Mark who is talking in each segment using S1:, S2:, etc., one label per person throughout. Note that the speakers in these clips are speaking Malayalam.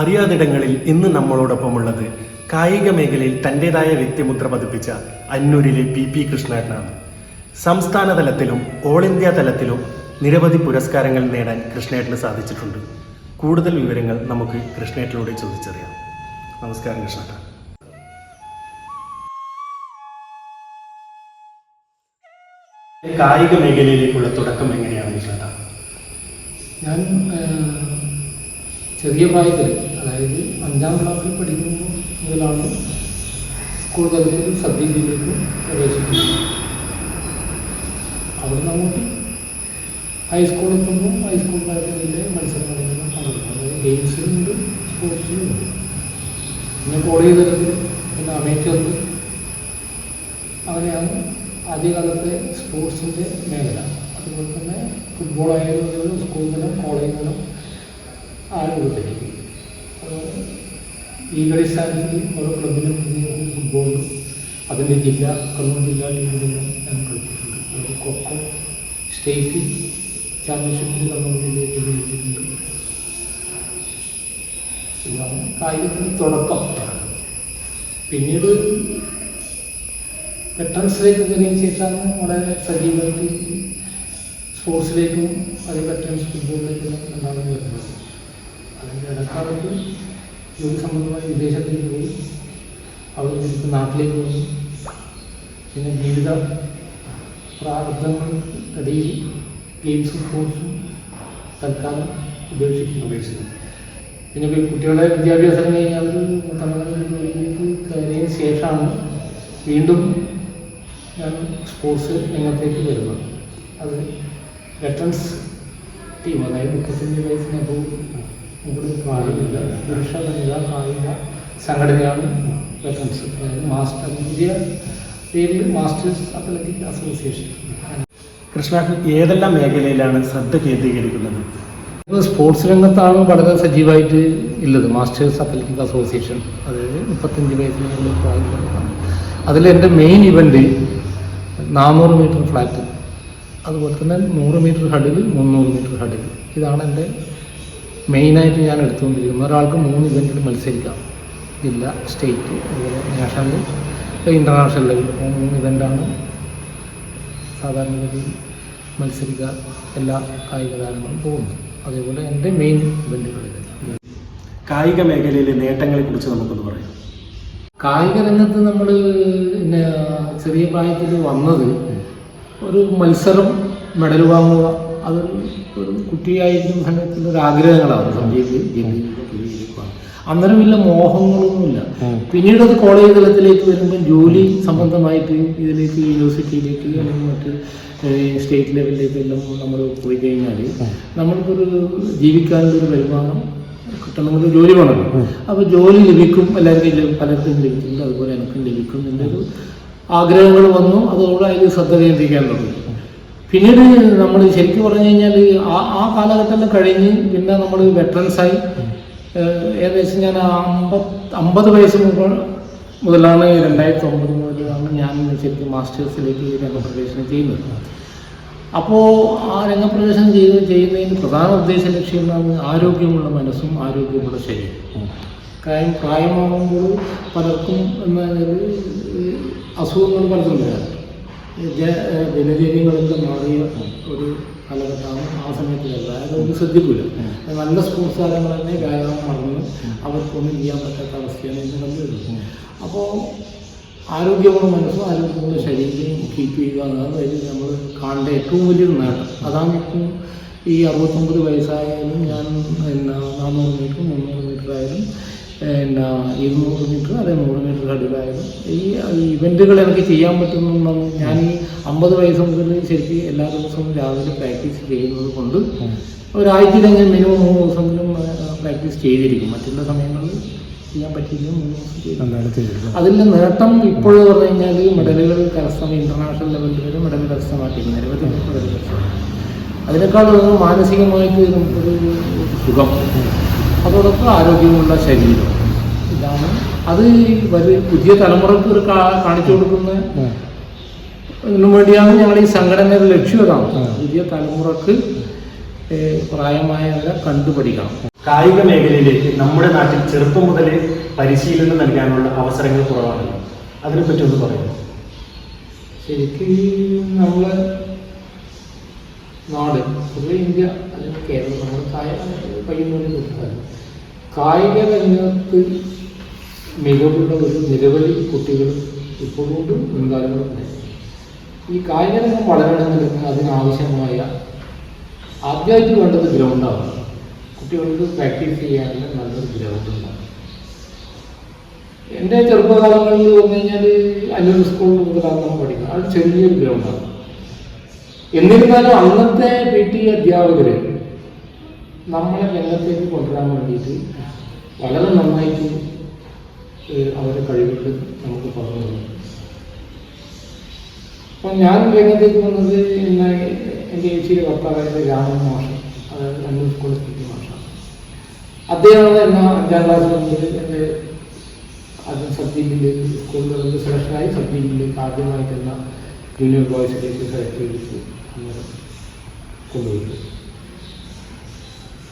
S1: അറിയാതിടങ്ങളിൽ ഇന്ന് നമ്മളോടൊപ്പമുള്ളത് കായിക മേഖലയിൽ തന്റെതായ വ്യക്തിമുദ്ര പതിപ്പിച്ച അന്നൂരിലെ പി പി കൃഷ്ണേട്ടനാണ്. സംസ്ഥാന തലത്തിലും ഓൾ ഇന്ത്യ തലത്തിലും നിരവധി പുരസ്കാരങ്ങൾ നേടാൻ കൃഷ്ണേട്ടന് സാധിച്ചിട്ടുണ്ട്. കൂടുതൽ വിവരങ്ങൾ നമുക്ക് കൃഷ്ണേട്ടനോട് ചോദിച്ചറിയാം. നമസ്കാരം കൃഷ്ണേട്ട. കായിക മേഖലയിലേക്കുള്ള തുടക്കം എങ്ങനെയാണ് കൃഷ്ണേട്ട?
S2: ഞാൻ ചെറിയ പ്രായത്തിൽ അതായത് അഞ്ചാം ക്ലാസ്സിൽ പഠിക്കുമ്പോൾ മുതലാണ് സ്കൂൾ തലത്തിൽ സബ് ജില്ലയിലേക്ക് പ്രവേശിക്കുന്നത്. അവിടെ നമുക്ക് ഹൈസ്കൂൾ എത്തുമ്പോൾ ഹൈസ്കൂൾ തലത്തിലെ മത്സരങ്ങളിലെല്ലാം പങ്കെടുക്കും അതായത് ഗെയിംസിലുണ്ട് സ്പോർട്സിലുണ്ട് പിന്നെ കോളേജ് തലത്തിൽ പിന്നെ അമേച്ചറിൽ അങ്ങനെയാണ് ആദ്യകാലത്തെ സ്പോർട്സിന്റെ മേഖല. അതുപോലെ തന്നെ ഫുട്ബോൾ ആയാലും സ്കൂൾ തലം കോളേജ് തലം ആ അതുപോലെ ലീഗടിസ്ഥാനത്തിൽ ഓരോ ക്ലബിനും ഫുട്ബോളും അതിന്റെ ജില്ല കണ്ണൂർ ജില്ലാ ടീമിലെല്ലാം ഞാൻ കളിച്ചിട്ടുണ്ട്. കൊക്കോ സ്റ്റേറ്റ് ചാമ്പ്യൻഷിപ്പിൽ കണ്ണൂർ ജില്ലയിൽ ജയിച്ചിട്ടുണ്ട്. ഇതാണ് കായികത്തിന്റെ തുടക്കം. പിന്നീട് വെട്ടൻസിലേക്ക് കയറിയതിന് ശേഷമാണ് വളരെ സജീവമായിട്ട് സ്പോർട്സിലേക്കും അത് വെട്ടൻസ് ഫുട്ബോളിലേക്കും രണ്ടാമത് വരുന്നത്. അതിന്റെ ഇടക്കാലത്ത് ജോലി സംബന്ധമായി വിദേശത്തേക്ക് പോയി അവിടെ നിന്ന് നാട്ടിലേക്ക് വന്നു പിന്നെ ജീവിത പ്രാർത്ഥനകൾക്കിടയിൽ ഗെയിംസും സ്പോർട്സും തൽക്കാലം ഉപേക്ഷിക്കുന്നു ഉപേക്ഷിക്കുന്നു പിന്നെ കുട്ടികളുടെ വിദ്യാഭ്യാസം കഴിഞ്ഞാൽ തമിഴ്നാട് ജോലിയിലേക്ക് കയറിയതിന് ശേഷമാണ് വീണ്ടും ഞാൻ സ്പോർട്സ് രംഗത്തേക്ക് വരുന്നത്. അത് വെറ്ററൻസ് ടീം അതായത് മുപ്പത്തഞ്ച് വയസ്സിനകവും മുകളിൽ കാണുന്നില്ല പുരുഷ വനിതാ കായിക സംഘടനയാണ് വെക്കൻസ്. അതായത് മാസ്റ്റർ ഇന്ത്യ പേരിൽ മാസ്റ്റേഴ്സ് അത്ലറ്റിക് അസോസിയേഷൻ.
S1: കൃഷ്ണ ഏതെല്ലാം മേഖലയിലാണ് ശ്രദ്ധ കേന്ദ്രീകരിക്കുന്നത്?
S2: ഇപ്പോൾ സ്പോർട്സ് രംഗത്താണ് വളരെ സജീവമായിട്ട് ഉള്ളത്. Masters athletic association. അതായത് മുപ്പത്തഞ്ച് വയസ്സിന് മുകളിൽ പ്രായമുള്ളതാണ് അതിൽ എന്റെ മെയിൻ ഇവന്റ് നാനൂറ് മീറ്റർ ഫ്ലാറ്റ് അതുപോലെ തന്നെ നൂറ് മീറ്റർ ഹഡിൽ മുന്നൂറ് മീറ്റർ ഹഡിൽ ഇതാണ് എന്റെ മെയിനായിട്ട് ഞാൻ എടുത്തുകൊണ്ടിരിക്കുന്നത് ഒരാൾക്ക് മൂന്ന് ഇവന്റിൽ മത്സരിക്കാം. ജില്ല സ്റ്റേറ്റ് അതുപോലെ നാഷണൽ ഇന്റർനാഷണൽ ലെവൽ മൂന്ന് ഇവന്റാണ് സാധാരണഗതിയിൽ മത്സരിക്കാൻ എല്ലാ കായിക താരങ്ങളും പോകുന്നു അതേപോലെ എന്റെ മെയിൻ ഇവന്റുകളിൽ
S1: കായിക മേഖലയിലെ നേട്ടങ്ങളെ കുറിച്ച് നമുക്കൊന്ന് പറയാം.
S2: കായിക രംഗത്ത് നമ്മൾ പിന്നെ ചെറിയ പ്രായത്തിൽ വന്നത് ഒരു മത്സരം മെഡൽ വാങ്ങുക അത് ഒരു കുട്ടിയായിരിക്കുന്ന സമയത്തുള്ള ഒരു ആഗ്രഹങ്ങളാണ് സഞ്ജീവ് ജില്ലയിലേക്ക് അന്നേരം വല്ല മോഹങ്ങളൊന്നുമില്ല. പിന്നീട് അത് കോളേജ് തലത്തിലേക്ക് വരുമ്പോൾ ജോലി സംബന്ധമായിട്ട് ഇതിലേക്ക് യൂണിവേഴ്സിറ്റിയിലേക്ക് അല്ലെങ്കിൽ മറ്റ് സ്റ്റേറ്റ് ലെവലിലേക്ക് എല്ലാം നമ്മൾ പോയി കഴിഞ്ഞാൽ നമ്മൾക്കൊരു ജീവിക്കാനുള്ള ഒരു വരുമാനം കിട്ടണമെങ്കിൽ ജോലി വേണം അപ്പോൾ ജോലി ലഭിക്കും എല്ലാവർക്കും പലർക്കും ലഭിക്കുന്നുണ്ട് അതുപോലെ എനിക്കും ലഭിക്കും എന്നൊരു ആഗ്രഹങ്ങൾ വന്നു. അതോടെ അതിൽ ശ്രദ്ധ കേന്ദ്രീകരിക്കാൻ തുടങ്ങി പിന്നീട് നമ്മൾ ശരിക്കും പറഞ്ഞു കഴിഞ്ഞാൽ ആ ആ കാലഘട്ടം കഴിഞ്ഞ് പിന്നെ നമ്മൾ വെറ്ററൻസായി ഏകദേശം ഞാൻ അമ്പത് അമ്പത് വയസ്സ് മുതലാണ് രണ്ടായിരത്തി ഒമ്പത് മുതലാണ് ഞാൻ ശരിക്കും മാസ്റ്റേഴ്സിലേക്ക് രംഗപ്രവേശനം ചെയ്യുന്നത്. അപ്പോൾ ആ രംഗപ്രവേശനം ചെയ്ത് ചെയ്യുന്നതിന് പ്രധാന ഉദ്ദേശ ലക്ഷ്യം എന്നാണ് ആരോഗ്യമുള്ള മനസ്സും ആരോഗ്യമുള്ള ശരീരവും കാര്യം പ്രായമാകുമ്പോൾ പലർക്കും അസുഖങ്ങൾ പലതും വരാറുണ്ട് ദിനചര്യങ്ങളെല്ലാം മാറിയ ഒരു കാലഘട്ടമാണ് ആ സമയത്തിലല്ല ഒന്നും ശ്രദ്ധിക്കില്ല നല്ല സ്പോർട്സ് താരങ്ങൾ തന്നെ വ്യായാമം മറന്ന് അവർക്കൊന്നും ചെയ്യാൻ പറ്റാത്ത അവസ്ഥയാണ് ഇന്ന് കണ്ടുവരുന്നത്. അപ്പോൾ ആരോഗ്യമുള്ള മനസ്സും ആരോഗ്യമുള്ള ശരീരം കീപ്പ് ചെയ്യുക എന്നതാണ് അതിൽ നമ്മൾ കാണേണ്ട ഏറ്റവും വലിയൊരു നേട്ടം. അതാണ് ഇപ്പം ഈ അറുപത്തൊമ്പത് വയസ്സായാലും ഞാൻ എന്നാ നാനൂറ് മീറ്റർ മുന്നൂറ് മീറ്റർ ആയാലും പിന്നെ ഇരുന്നൂറ് മീറ്റർ അല്ലെങ്കിൽ നൂറ് മീറ്റർ കടിയിലായാലും ഈ ഇവന്റുകൾ എനിക്ക് ചെയ്യാൻ പറ്റുന്നു ഞാൻ ഈ അമ്പത് വയസ്സ് മുതൽ ശരിക്കും എല്ലാ ദിവസവും രാവിലെ പ്രാക്ടീസ് ചെയ്യുന്നത് കൊണ്ട് ഒരാഴ്ചയിലെങ്കിലും മിനിമം മൂന്ന് ദിവസമെങ്കിലും പ്രാക്ടീസ് ചെയ്തിരിക്കും. മറ്റുള്ള സമയങ്ങളിൽ ചെയ്യാൻ പറ്റിയില്ല മൂന്ന് ദിവസം ചെയ്തു അതിന്റെ നേട്ടം ഇപ്പോഴ് പറഞ്ഞു കഴിഞ്ഞാൽ മെഡലുകൾ കരസ്ഥം ഇന്റർനാഷണൽ ലെവലിൽ വരെ മെഡൽ കരസ്ഥമാക്കിയിരുന്നു നിരവധി മെഡൽ കരസ്ഥമാണ് അതിനേക്കാൾ മാനസികമായിട്ട് നമുക്കൊരു സുഖം. അതോടൊപ്പം ആരോഗ്യമുള്ള ശരീരം. ഇതാണ് അത് വലിയ വരും പുതിയ തലമുറയ്ക്ക് ഒരു കാ- കാണിച്ചു കൊടുക്കുന്ന വേണ്ടിയാണ് ഞങ്ങൾ ഈ സംഘടനയുടെ ലക്ഷ്യം അതാണ്. പുതിയ തലമുറയ്ക്ക് പ്രായമായവരെ കണ്ടുപഠിക്കണം.
S1: കായിക മേഖലയിലേക്ക് നമ്മുടെ നാട്ടിൽ ചെറുപ്പം മുതലേ പരിശീലനം നൽകാനുള്ള അവസരങ്ങൾ കുറവാണ്. അതിനെപ്പറ്റി ഒന്ന് പറയുന്നു
S2: ശരിക്കും നമ്മളെ നാട് പൊതുവെ ഇന്ത്യ അല്ലെങ്കിൽ കേരളം നമ്മൾ കായ പയ്യന്നൂരിൽ തൊട്ടാൽ കായിക രംഗത്ത് മികവുള്ള ഒരു നിരവധി കുട്ടികൾ ഇപ്പോഴുണ്ട് മുൻകാലങ്ങളുണ്ട് ഈ കായിക രംഗം വളരണമെന്നുണ്ടെങ്കിൽ അതിനാവശ്യമായ ആദ്യമായിട്ട് വേണ്ടത് ഗ്രൗണ്ടാണ് കുട്ടികൾക്ക് പ്രാക്ടീസ് ചെയ്യാനുള്ള നല്ലൊരു ഗ്രൗണ്ട് എന്റെ ചെറുപ്പകാലങ്ങളിൽ വന്നു കഴിഞ്ഞാൽ അല്ലൂർ സ്കൂളിൽ മുതലാണ് നമ്മൾ പഠിക്കുന്നത്. അത് ചെറിയൊരു ഗ്രൗണ്ടാണ് എന്നിരുന്നാലും അന്നത്തെ പി ടി അധ്യാപകര് നമ്മളെ രംഗത്തേക്ക് കൊണ്ടുവരാൻ വേണ്ടിയിട്ട് വളരെ നന്നായിട്ട് അവരുടെ കഴിവുകൾ നമുക്ക് പറഞ്ഞു തന്നു. അപ്പം ഞാൻ രംഗത്തേക്ക് വന്നത് ഇന്ന് എന്റെ ചേച്ചിയുടെ ഭർത്താവായ രാമൻ മാഷ അതായത് അല്ലൂർ സ്കൂളിൽ പി ടി മാഷാണ്. അദ്ദേഹമാണ് എന്നെ അഞ്ചാം ക്ലാസ് മുതൽ എന്റെ അത് സബ് ടീമിലേക്ക് സ്കൂളിൽ സെലക്ഷനായി സബ് ടീമിലേക്ക് ആദ്യമായിട്ട് ജൂനിയർ ബോയ്സിലേക്ക് സെലക്ട് ചെയ്തിട്ട് കൊണ്ടുപോയി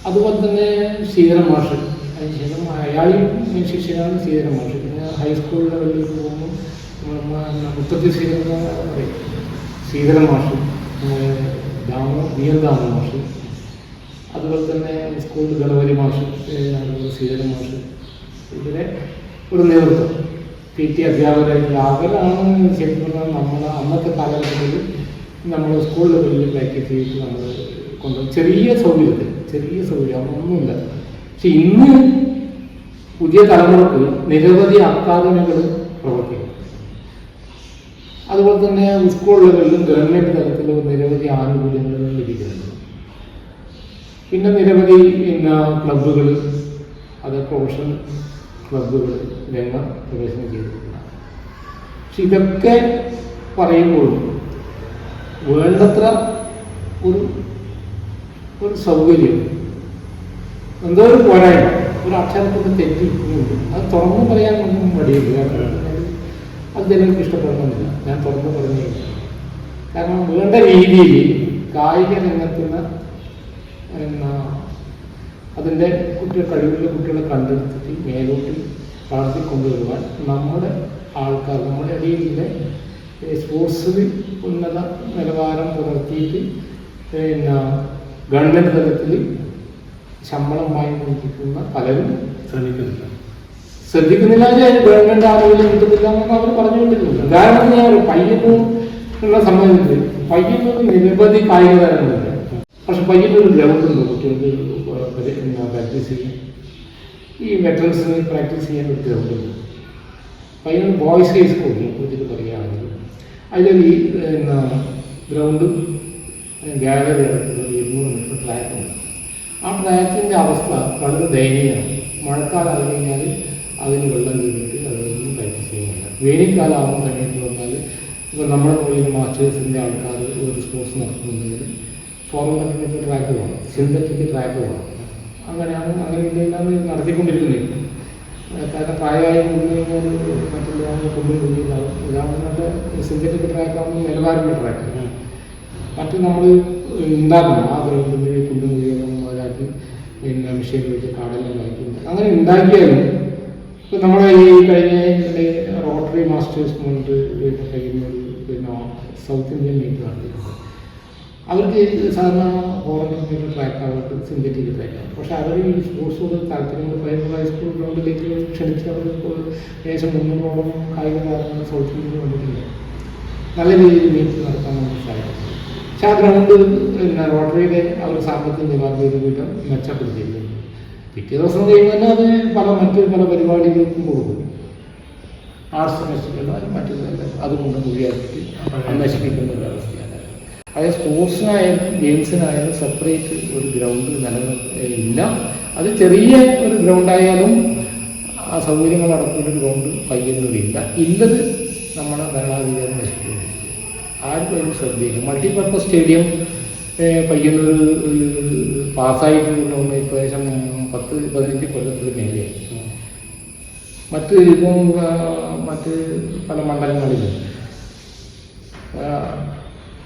S2: അതുപോലെ തന്നെ സീതര മാഷ് അതിനുശേഷം അയാളും ശിക്ഷകനാണ് സീതര മാഷ് പിന്നെ ഹൈസ്കൂൾ ലെവലിലേക്ക് പോകുമ്പോൾ മുപ്പത്തി സീതര ശ്രീധരൻ മാഷ് ദാമ വി ദാമ മാഷ് അതുപോലെ തന്നെ സ്കൂൾ ഗണപതി മാഷ് സീതര മാഷ് ഇവരെ ഒരു നേതൃത്വം. പി ടി അധ്യാപകരായിട്ട് അവരാണ് ശരിക്കും പറഞ്ഞാൽ നമ്മുടെ അന്നത്തെ കാലഘട്ടത്തിൽ നമ്മൾ സ്കൂൾ ലെവലിൽ പാക്കേജ് ചെയ്തിട്ട് നമ്മൾ കൊണ്ട് ചെറിയ സൗകര്യത്തിൽ ചെറിയ സൗകര്യം ഒന്നുമില്ല പക്ഷെ ഇന്ന് പുതിയ തലമുറയ്ക്ക് നിരവധി അക്കാദമികൾ പ്രവർത്തിക്കും അതുപോലെ തന്നെ സ്കൂൾ ലെവലിലും ഗവൺമെന്റ് തലത്തിലും നിരവധി ആനുകൂല്യങ്ങൾ ലഭിക്കുന്നുണ്ട്. പിന്നെ നിരവധി പിന്നെ ക്ലബ്ബുകൾ അത് പ്രൊഫഷണൽ ക്ലബ്ബുകൾ രംഗം പ്രവേശനം ചെയ്തിട്ടുണ്ട്. പക്ഷെ ഇതൊക്കെ പറയുമ്പോഴും വേണ്ടത്ര ഒരു ഒരു സൗകര്യം. എന്തോ ഒരു പോരായ്മ. ഒരു അക്ഷരത്തിന്റെ തെറ്റിക്കുന്നുണ്ട് അത് തുറന്നു പറയാൻ ഒന്നും മടിയില്ല. അത് ജനങ്ങൾക്ക് ഇഷ്ടപ്പെടണമെന്നില്ല. ഞാൻ തുറന്നു പറഞ്ഞു കാരണം വേണ്ട രീതിയിൽ കായിക രംഗത്തിന് എന്നാ അതിന്റെ കുട്ടികൾ കഴിവുള്ള കുട്ടികളെ കണ്ടെടുത്തിട്ട് മേലോട്ട് വളർത്തിക്കൊണ്ടുവരുവാൻ നമ്മുടെ ആൾക്കാർ നമ്മുടെ ഇടയിലെ സ്പോർട്സിൽ ഉന്നത നിലവാരം പുലർത്തിയിട്ട് പിന്നെ ഗവൺമെന്റ് തലത്തിൽ ശമ്പളം വാങ്ങിക്കൊണ്ടിരിക്കുന്ന പലരും
S1: ശ്രമിക്കുന്നില്ല
S2: ശ്രദ്ധിക്കുന്നില്ല ഗവൺമെന്റ് ആളുകൾ കിട്ടുന്നില്ല എന്നൊക്കെ അവർ പറഞ്ഞുകൊണ്ടിരുന്നു ഉദാഹരണത്തിന് ഞാൻ പയ്യന്നൂർ ഉള്ള സംബന്ധിച്ച് പയ്യന്നൂർ നിരവധി കായിക താരങ്ങളുണ്ട്. പക്ഷെ പയ്യന്നൂർ ഗ്രൗണ്ട് ഉണ്ട്? കുട്ടികൾക്ക് പ്രാക്ടീസ് ചെയ്യാൻ. ഈ വെറ്ററൻസിന് പ്രാക്ടീസ് ചെയ്യാൻ ഒരു ഗ്രൗണ്ട് ഉണ്ട്. പയ്യന്നൂർ ബോയ്സ് ഹൈ സ്കൂളിൽ കുറിച്ചിട്ട് പറയുകയാണെങ്കിൽ അതിലൊരു ഈ ഗ്രൗണ്ടും ഗാലറി ഇരുന്നൂറ് ട്രാക്കുണ്ട് ആ ട്രാക്കിന്റെ അവസ്ഥ വളരെ ദയനീയമാണ്. മഴക്കാലം ആയി കഴിഞ്ഞാൽ അതിന് വെള്ളം കയറിയിട്ട് അതൊന്നും പ്രാക്ടീസ് ചെയ്യുന്നില്ല. വേനൽക്കാലം ആകുന്ന സമയത്ത് വന്നാൽ ഇപ്പോൾ നമ്മുടെ മുകളിൽ മാസ്റ്റേഴ്സിന്റെ ആൾക്കാർ ഒരു സ്പോർട്സ് നടത്തുന്നുണ്ടെങ്കിൽ ഫോർ ഹൺഡ്രഡ് മീറ്റർ ട്രാക്ക് വേണം സിന്തറ്റിക് ട്രാക്ക് വേണം അങ്ങനെയാണ് അങ്ങനെ ഇതെല്ലാം നടത്തിക്കൊണ്ടിരിക്കുന്നത്. കാരണം പ്രായമായി കൊണ്ടു കഴിഞ്ഞാൽ മറ്റുള്ള കൊണ്ടുപോകുന്നതാവും ഉദാഹരണമായിട്ട് സിന്തറ്റിക് ട്രാക്കാകുമ്പോൾ നിലവാരമുള്ള ട്രാക്ക് മറ്റ് നമ്മൾ ഉണ്ടാക്കണം ആ ഗ്രൗണ്ടിൽ കുണ്ടും കുഴികളും മുതലാക്കി പിന്നെ മെഷീൻ വെച്ച് കാടെല്ലാം വായിക്കുന്നത് അങ്ങനെ ഉണ്ടാക്കിയാലും ഇപ്പം നമ്മുടെ ഈ കഴിഞ്ഞ റോട്ടറി മാസ്റ്റേഴ്സ് കൊണ്ട് പിന്നെ കഴിയുന്ന ഒരു പിന്നെ സൗത്ത് ഇന്ത്യൻ മീറ്റ് നടത്തിയിട്ടുണ്ട്. അവർക്ക് സാധാരണ ഫോറിൻ ട്രാക്ക് അവർക്ക് സിന്തറ്റിക് ട്രാക്കാണ് പക്ഷെ അവർ ഈ സ്പോർട്സോട് താല്പര്യം പ്രൈമറി ഹൈസ്കൂൾ ഗ്രൗണ്ടിലേക്ക് ക്ഷണിച്ച് അവർ ഏകദേശം മുന്നൂറോളം കായിക താരങ്ങൾ സൗത്ത് ഇന്ത്യയിൽ നല്ല രീതിയിൽ മീറ്റ് നടത്താൻ നമുക്ക് സാധിക്കും. പക്ഷേ ആ ഗ്രൗണ്ട് പിന്നെ റോട്ടറിയുടെ അവർ സാമ്പത്തിക നിലവാരം വിധം മെച്ചപ്പെടുത്തിയിട്ടുണ്ട്. പിറ്റേ ദിവസം കഴിയുമ്പോൾ അത് പല മറ്റ് പല പരിപാടികൾക്കും കൊടുക്കും ആർട്സ് നശിക്കുന്ന മറ്റു അതുകൊണ്ട് മുഴുവൻ നശിപ്പിക്കുന്ന ഒരു അവസ്ഥയാണ്. അതായത് സ്പോർട്സിനായാലും ഗെയിംസിനായാലും സെപ്പറേറ്റ് ഒരു ഗ്രൗണ്ട് നിലനിൽക്കില്ല അത് ചെറിയ ഒരു ഗ്രൗണ്ടായാലും ആ സൗകര്യങ്ങൾ അടക്കുന്ന ഒരു ഗ്രൗണ്ട് പയ്യുന്നതില്ല ഇല്ലത് നമ്മുടെ ഭരണാധികാരി നശിപ്പിക്കുന്നു ആർക്കും അതിന് ശ്രദ്ധിക്കും മൾട്ടിപർപ്പസ് സ്റ്റേഡിയം പയ്യന്നൂർ പാസ്സായിട്ട് കൊണ്ടുവന്ന് ഇപ്പോൾ ഏകദേശം പത്ത് പതിനഞ്ച് കൊല്ലത്തിൽ മേലെയായി മറ്റ് ഇപ്പം മറ്റ് പല മണ്ഡലങ്ങളിലും.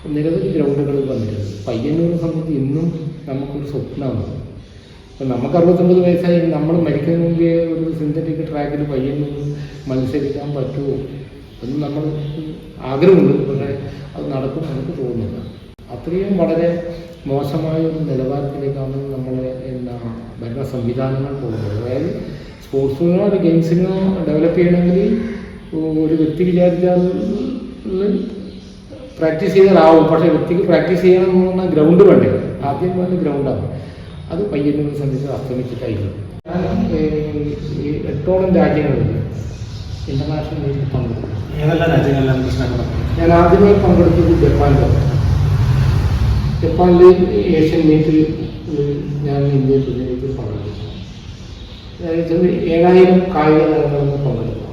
S2: നിരവധി ഗ്രൗണ്ടുകൾ വന്നിട്ടുണ്ട് പയ്യന്നൂരിനെ സംബന്ധിച്ച് ഇന്നും നമുക്കൊരു സ്വപ്നമാണ്. അപ്പം നമുക്ക് അറുപത്തൊമ്പത് വയസ്സായി നമ്മൾ മരിക്കുന്നതിന് മുമ്പേ ഒരു സിന്തറ്റിക് ട്രാക്കിൽ പയ്യന്നൂർ മത്സരിക്കാൻ പറ്റുമോ? എന്ന് നമ്മൾ ആഗ്രഹമുണ്ട്. പക്ഷേ അത് നടക്കും നമുക്ക് തോന്നുന്നില്ല. അത്രയും വളരെ മോശമായ ഒരു നിലവാരത്തിലേക്കാണ് നമ്മളെ എന്താ ഭരണ സംവിധാനങ്ങൾ പോകുന്നത്. അതായത് സ്പോർട്സിനോ ഒരു ഗെയിംസിനോ ഡെവലപ്പ് ചെയ്യണമെങ്കിൽ ഒരു വ്യക്തി വിചാരിച്ചാൽ പ്രാക്ടീസ് ചെയ്താലാവും. പക്ഷേ വ്യക്തിക്ക് പ്രാക്ടീസ് ചെയ്യണം എന്ന് പറഞ്ഞാൽ ഗ്രൗണ്ട് വേണ്ടേ? ആദ്യം വേണ്ട ഗ്രൗണ്ടാണ്. അത് പയ്യന്നൂരെ സംബന്ധിച്ച് അസ്തമിച്ചിട്ടായിരുന്നു ഞാൻ എട്ടോളം രാജ്യങ്ങളിൽ ഇന്റർനാഷണൽ മീറ്റിൽ പങ്കെടുത്തു ഞാൻ ആദ്യമായി പങ്കെടുത്തത് ജപ്പാനിലാണ്. ജപ്പാനിൽ ഏഷ്യൻ മീറ്റിൽ ഞാൻ ഇന്ത്യയെ പ്രതിനിധിച്ച് പങ്കെടുത്തു. അതായത് ഏഴായിരം കായിക താരങ്ങളൊന്ന് പങ്കെടുത്തു.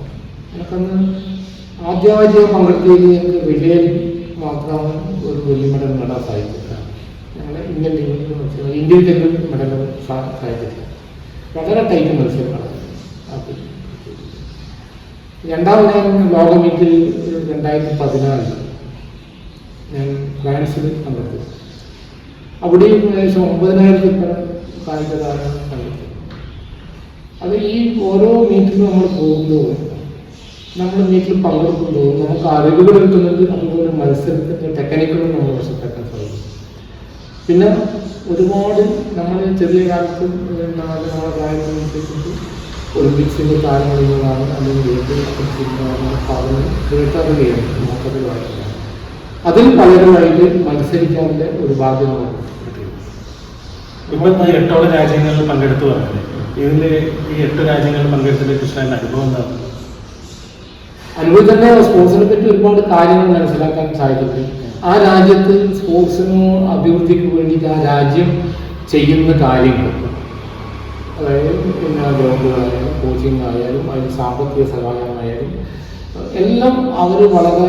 S2: എനിക്കന്ന് ആദ്യമായിട്ട് പങ്കെടുത്തതിൽ എനിക്ക് റിലേയിൽ മാത്രമാണ് ഒരു വലിയ മെഡൽ നേടാൻ സാധിക്കുന്നത് ഞങ്ങളെ ഇന്ത്യൻ ടീമിൽ മത്സരം ഇൻഡിവിജ്വൽ മെഡൽ സാധിക്കില്ല വളരെ ടൈറ്റ് മത്സരമാണ് രണ്ടാമത് ഞാൻ ലോക മീറ്റിൽ രണ്ടായിരത്തി പതിനാലിൽ ഞാൻ ഫ്രാൻസിൽ പങ്കെടുത്തു അവിടെയും ഏകദേശം ഒമ്പതിനായിരത്തി പരം കായിക താരങ്ങൾ പങ്കെടുത്തു അത് ഈ ഓരോ മീറ്റിലും നമ്മൾ പോകുമ്പോൾ നമ്മൾ മീറ്റിൽ പങ്കെടുക്കുമ്പോൾ നമുക്ക് അറിവുകൾ കിട്ടുന്നത് അതുപോലെ മത്സരത്തിന്റെ ടെക്നിക്കുകളും നമ്മൾ മനസ്സിലാക്കാൻ സാധിക്കും. പിന്നെ ഒരുപാട് നമ്മൾ ചെറിയ കാലത്ത് നമ്മളെ നമ്മളെ പ്രായത്തിനനുസരിച്ച് ഒളിമ്പിക്സിന്റെ താരങ്ങളിലാണ് അല്ലെങ്കിൽ സാധനം കേട്ടറിയാണ് നമുക്കത് വായിക്കുന്നത് അതിൽ പലരുമായിട്ട് മത്സരിക്കാനുള്ള ഒരു ഭാഗ്യമാണ്
S1: ഇപ്പം എട്ടോളം രാജ്യങ്ങളിൽ പങ്കെടുത്തു പറഞ്ഞത് ഇതിൽ ഈ എട്ട് രാജ്യങ്ങളിൽ പങ്കെടുത്തതിൽ കൃഷ്ണന്റെ അനുഭവം എന്താണ്?
S2: അതുപോലെ തന്നെ സ്പോർട്സിനെ പറ്റി ഒരുപാട് കാര്യങ്ങൾ മനസ്സിലാക്കാൻ സാധിക്കും ആ രാജ്യത്ത് സ്പോർട്സിന് അഭിവൃദ്ധിക്ക് വേണ്ടിയിട്ട് ആ രാജ്യം ചെയ്യുന്ന കാര്യങ്ങൾ. അതായത് പിന്നെ ഗ്രൗണ്ടുകളായാലും കോച്ചിങ് ആയാലും അതിന് സാമ്പത്തിക സഹായമായാലും എല്ലാം അവർ വളരെ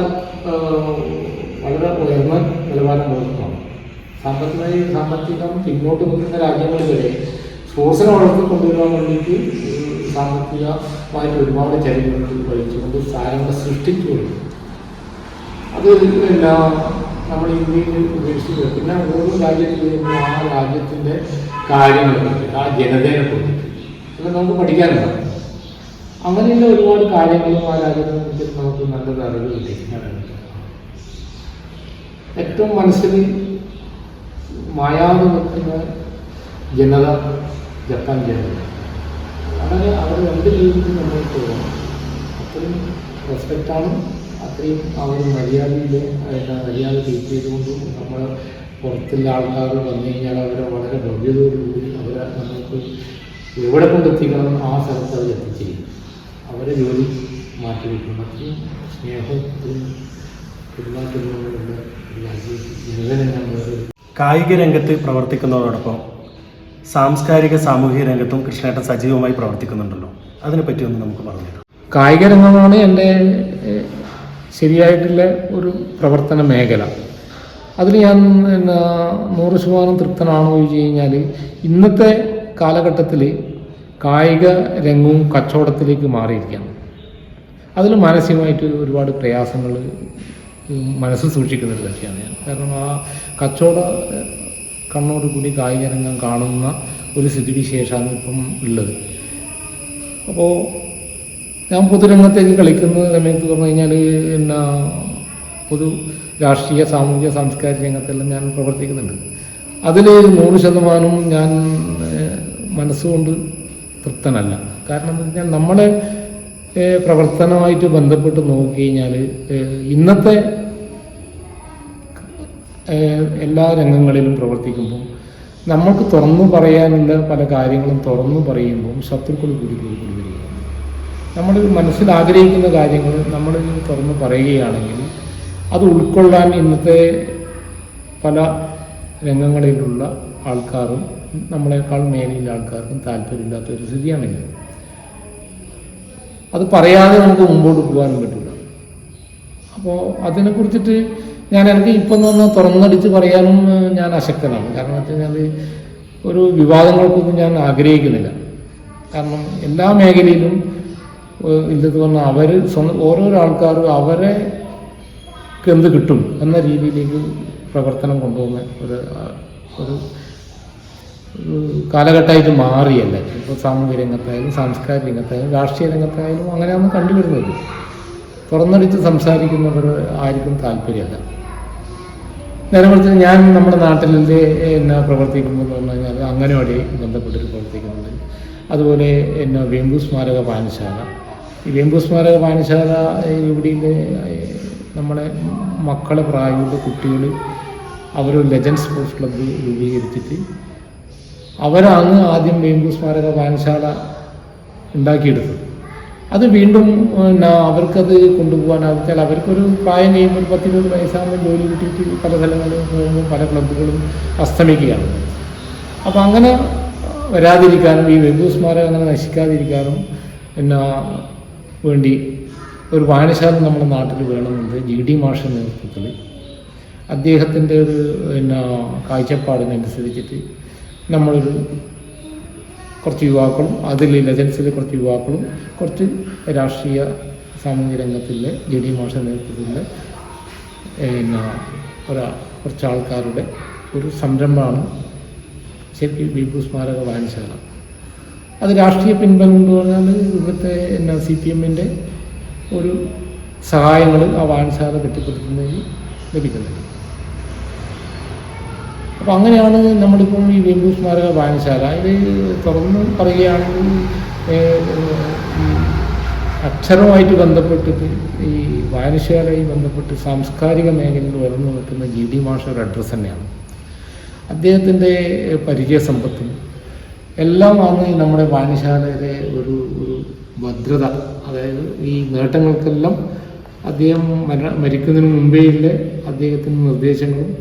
S2: വളരെ ഉയർന്ന നിലവാരം പുലർത്തുന്നതാണ് സാമ്പത്തികമായി സാമ്പത്തികം പിന്നോട്ട് നിൽക്കുന്ന രാജ്യങ്ങൾ വരെ സ്പോർട്സിനെ വളർത്തി കൊണ്ടുവരാൻ വേണ്ടിയിട്ട് സാമ്പത്തികമായിട്ട് ഒരുപാട് ചരിവുകൾ വഹിച്ചുകൊണ്ട് സ്ഥാനങ്ങൾ സൃഷ്ടിച്ചുകൊണ്ട്. അത് പിന്നെ നമ്മൾ ഇന്ത്യയിൽ ഉപേക്ഷിച്ച് പിന്നെ ഓരോ വരുമ്പോൾ ആ രാജ്യത്തിന്റെ കാര്യങ്ങളെ പറ്റി ആ ജനതയെ പറ്റി അത് നമുക്ക് പഠിക്കാനുണ്ട്. അങ്ങനെയുള്ള ഒരുപാട് കാര്യങ്ങളും ആ രാജ്യത്തെ കുറിച്ച് നമുക്ക് നല്ലൊരു അറിവ് ലഭിക്കാനുണ്ട്. ഏറ്റവും മനസ്സിൽ മായാതെ നിൽക്കുന്ന ജനത ജപ്പാൻ ജനത വളരെ അവർ രണ്ട് രീതിയിൽ തോന്നും അത്രയും റെസ്പെക്റ്റാണ് അത്രയും അവർ മര്യാദയിൽ എന്താ മര്യാദ ട്രീറ്റ് ചെയ്തുകൊണ്ട് നമ്മൾ പുറത്തുള്ള ആൾക്കാർ വന്നു കഴിഞ്ഞാൽ അവരെ വളരെ ഭവ്യതയോടുകൂടി അവരെ നമുക്ക് എവിടെ കൊണ്ടെത്തിക്കണം ആ സ്ഥലത്ത് അവർ എത്തിച്ചേരും അവരെ ജോലി മാറ്റി വയ്ക്കും അത്രയും സ്നേഹത്തിനും ഒരു രാജ്യം നമ്മൾ
S1: കായിക രംഗത്ത് പ്രവർത്തിക്കുന്നതോടൊപ്പം സാംസ്കാരിക സാമൂഹിക രംഗത്തും കൃഷ്ണേട്ടൻ സജീവമായി പ്രവർത്തിക്കുന്നുണ്ടല്ലോ. അതിനെപ്പറ്റി ഒന്ന് നമുക്ക് പറഞ്ഞു
S2: കായിക രംഗമാണ് എന്റെ ശരിയായിട്ടുള്ള ഒരു പ്രവർത്തന മേഖല. അതിൽ ഞാൻ എന്നാ നൂറ് ശതമാനം തൃപ്തനാണോ ചോദിച്ചു കഴിഞ്ഞാൽ ഇന്നത്തെ കാലഘട്ടത്തിൽ കായിക രംഗവും കച്ചവടത്തിലേക്ക് മാറിയിരിക്കുകയാണ്. അതിൽ മാനസികമായിട്ട് ഒരുപാട് പ്രയാസങ്ങൾ മനസ്സിൽ സൂക്ഷിക്കുന്ന ഒരു കക്ഷിയാണ് ഞാൻ. കാരണം ആ കച്ചവട കണ്ണോടുകൂടി കായിക രംഗം കാണുന്ന ഒരു സ്ഥിതിവിശേഷമാണ് ഇപ്പം ഉള്ളത്. അപ്പോൾ ഞാൻ പൊതുരംഗത്തേക്ക് കളിക്കുന്ന സമയത്ത് പറഞ്ഞു കഴിഞ്ഞാൽ പിന്നെ പൊതു രാഷ്ട്രീയ സാമൂഹിക സാംസ്കാരിക രംഗത്തെല്ലാം ഞാൻ പ്രവർത്തിക്കുന്നുണ്ട്. അതിൽ നൂറ് ശതമാനവും ഞാൻ മനസ്സുകൊണ്ട് തൃപ്തനല്ല. കാരണം എന്ന് വെച്ചാൽ നമ്മുടെ പ്രവർത്തനമായിട്ട് ബന്ധപ്പെട്ട് നോക്കിക്കഴിഞ്ഞാൽ കഴിഞ്ഞാൽ ഇന്നത്തെ എല്ലാ രംഗങ്ങളിലും പ്രവർത്തിക്കുമ്പോൾ നമുക്ക് തുറന്നു പറയാനുള്ള പല കാര്യങ്ങളും തുറന്നു പറയുമ്പോൾ ശത്രുക്കൾ കൂടി കൂടി വരികയാണ്. നമ്മൾ മനസ്സിൽ ആഗ്രഹിക്കുന്ന കാര്യങ്ങൾ നമ്മൾ തുറന്നു പറയുകയാണെങ്കിൽ അത് ഉൾക്കൊള്ളാൻ ഇന്നത്തെ പല രംഗങ്ങളിലുള്ള ആൾക്കാരും നമ്മളെക്കാൾ മേലെയുള്ള ആൾക്കാർക്കും താല്പര്യമില്ലാത്ത ഒരു സ്ഥിതിയാണിത്. അത് പറയാതെ നമുക്ക് മുമ്പോട്ട് പോകാനും പറ്റില്ല. അപ്പോൾ അതിനെക്കുറിച്ചിട്ട് ഞാൻ എനിക്ക് ഇപ്പം തന്നെ തുറന്നടിച്ച് പറയാനും ഞാൻ അശക്തനാണ്. കാരണം വെച്ച് കഴിഞ്ഞാൽ ഒരു വിവാദങ്ങൾക്കൊന്നും ഞാൻ ആഗ്രഹിക്കുന്നില്ല. കാരണം എല്ലാ മേഖലയിലും ഇല്ലെന്ന് പറഞ്ഞാൽ അവർ സ്വന്തം ഓരോരോ ആൾക്കാരും അവരെ എന്ത് കിട്ടും എന്ന രീതിയിലേക്ക് പ്രവർത്തനം കൊണ്ടുപോകുന്ന ഒരു ഒരു കാലഘട്ടമായിട്ട് മാറിയല്ലേ. ഇപ്പോൾ സാമൂഹ്യ രംഗത്തായാലും സാംസ്കാരിക രംഗത്തായാലും രാഷ്ട്രീയ രംഗത്തായാലും അങ്ങനെയാണ് കണ്ടുവരുന്നത്. തുറന്നടിച്ച് സംസാരിക്കുന്നവർ ആർക്കും താല്പര്യമല്ല. നേരെ ഞാൻ നമ്മുടെ നാട്ടിൽ എന്നെ പ്രവർത്തിക്കുമ്പോൾ എന്ന് പറഞ്ഞു കഴിഞ്ഞാൽ അംഗനവാടി ബന്ധപ്പെട്ടിട്ട് പ്രവർത്തിക്കുന്നുണ്ട്. അതുപോലെ എന്നെ വേമ്പു സ്മാരക പാനശാല. ഈ വേമ്പു സ്മാരക പാനശാല ഇവിടെ നമ്മളെ മക്കളെ പ്രായമുള്ള കുട്ടികൾ അവരൊരു ലെജൻഡ് സ്പോർട്സ് ക്ലബ്ബ് രൂപീകരിച്ചിട്ട് അവരാണ് ആദ്യം വേമ്പു സ്മാരക പാനശാല ഉണ്ടാക്കിയെടുത്തത്. അത് വീണ്ടും പിന്നെ അവർക്കത് കൊണ്ടുപോകാനാവിച്ചാൽ അവർക്കൊരു പ്രായം കഴിയുമ്പോൾ ഒരു പത്തിരുപത് വയസ്സാകുമ്പോൾ ജോലി കിട്ടിയിട്ട് പല സ്ഥലങ്ങളിലും പോകുമ്പോൾ പല ക്ലബ്ബുകളും അസ്തമിക്കുകയാണ്. അപ്പോൾ അങ്ങനെ വരാതിരിക്കാനും ഈ വെബു സ്മാരകം അങ്ങനെ നശിക്കാതിരിക്കാനും എന്നാ വേണ്ടി ഒരു വായനശാല നമ്മുടെ നാട്ടിൽ വേണമെന്നുണ്ട്. ജി ഡി മാഷ നേതൃത്വത്തിൽ. അദ്ദേഹത്തിന്റെ ഒരു പിന്നെ കാഴ്ചപ്പാടിനനുസരിച്ചിട്ട് നമ്മളൊരു കുറച്ച് യുവാക്കളും അതിൽ ലെജൻസിൽ കുറച്ച് യുവാക്കളും കുറച്ച് രാഷ്ട്രീയ സാമൂഹ്യ രംഗത്തിലെ ജെ ഡി മാഷ നേതൃത്വത്തിലെ പിന്നെ ഒരാ കുറച്ച് ആൾക്കാരുടെ ഒരു സംരംഭമാണ് ശരി ബീബു സ്മാരക വായനശാല. അത് രാഷ്ട്രീയ പിൻബലം കൊണ്ട് പറഞ്ഞാൽ ഇവിടുത്തെ എന്നാ സി പി എമ്മിന്റെ ഒരു സഹായങ്ങൾ ആ വായനശാല കെട്ടിപ്പടുക്കുന്നതിന് ലഭിക്കുന്നുണ്ട്. അപ്പോൾ അങ്ങനെയാണ് നമ്മളിപ്പോൾ ഈ വെമ്പു സ്മാരക വായനശാല. ഇത് തുറന്ന് പറയുകയാണെങ്കിൽ അക്ഷരവുമായിട്ട് ബന്ധപ്പെട്ടിട്ട് ഈ വായനശാലയുമായി ബന്ധപ്പെട്ട് സാംസ്കാരിക മേഖലയിൽ ഉയർന്നു നിൽക്കുന്ന ജി ഡി മാഷയുടെ അഡ്രസ്സ് തന്നെയാണ്. അദ്ദേഹത്തിന്റെ പരിചയസമ്പത്തും എല്ലാമാണ് ഈ നമ്മുടെ വായനശാലയുടെ ഒരു ഒരു ഭദ്രത. അതായത് ഈ നേട്ടങ്ങൾക്കെല്ലാം അദ്ദേഹം മര മരിക്കുന്നതിന് മുമ്പേയുള്ള അദ്ദേഹത്തിന്റെ നിർദ്ദേശങ്ങളും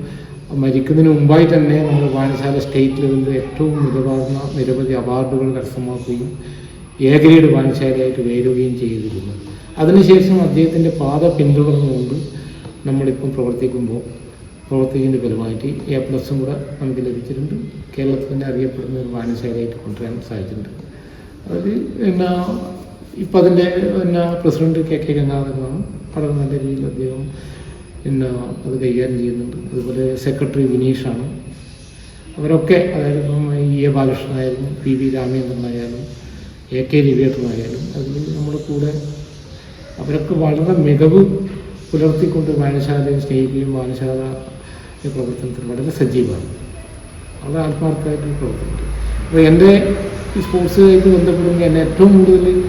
S2: മരിക്കുന്നതിന് മുമ്പായി തന്നെ നമ്മുടെ വായനശാല സ്റ്റേറ്റ് ലെവലിൽ ഏറ്റവും മികവാർന്ന നിരവധി അവാർഡുകൾ കരസ്ഥമാക്കുകയും എ ഗ്രേഡ് വായനശാലയായിട്ട് ഉയരുകയും ചെയ്തിരുന്നു. അതിനുശേഷം അദ്ദേഹത്തിന്റെ പാത പിന്തുടർന്നുകൊണ്ട് നമ്മളിപ്പം പ്രവർത്തിക്കുമ്പോൾ പ്രവർത്തിക്കുന്നതിന്റെ ഫലമായിട്ട് എ പ്ലസും കൂടെ നമുക്ക് ലഭിച്ചിട്ടുണ്ട്. കേരളത്തിൽ തന്നെ അറിയപ്പെടുന്ന ഒരു വായനശാലയായിട്ട് കൊണ്ടുവരാൻ സാധിച്ചിട്ടുണ്ട്. അത് എന്നാ ഇപ്പം അതിന്റെ എന്നാ പ്രസിഡന്റ് കെ കെ ഗംഗാധരനാണ് വളരെ നല്ല രീതിയിൽ അദ്ദേഹം പിന്നെ അത് കൈകാര്യം ചെയ്യുന്നുണ്ട്. അതുപോലെ സെക്രട്ടറി വിനീഷാണ്. അവരൊക്കെ അതായത് ഇപ്പം ഇ എ ബാലകൃഷ്ണനായാലും പി വി രാമേന്ദ്രനായാലും എ കെ രവിയേട്ടനായാലും അതിൽ നമ്മുടെ കൂടെ അവരൊക്കെ വളരെ മികവ് പുലർത്തിക്കൊണ്ട് വായനശാലയെ സ്നേഹിക്കുകയും വായനശാല പ്രവർത്തനത്തിൽ വളരെ സജീവമാണ്. വളരെ ആത്മാർത്ഥമായിട്ട് പ്രവർത്തനമുണ്ട്. അപ്പോൾ എന്റെ ഈ സ്പോർട്സുമായിട്ട് ബന്ധപ്പെടുമ്പോൾ എന്നെ ഏറ്റവും കൂടുതൽ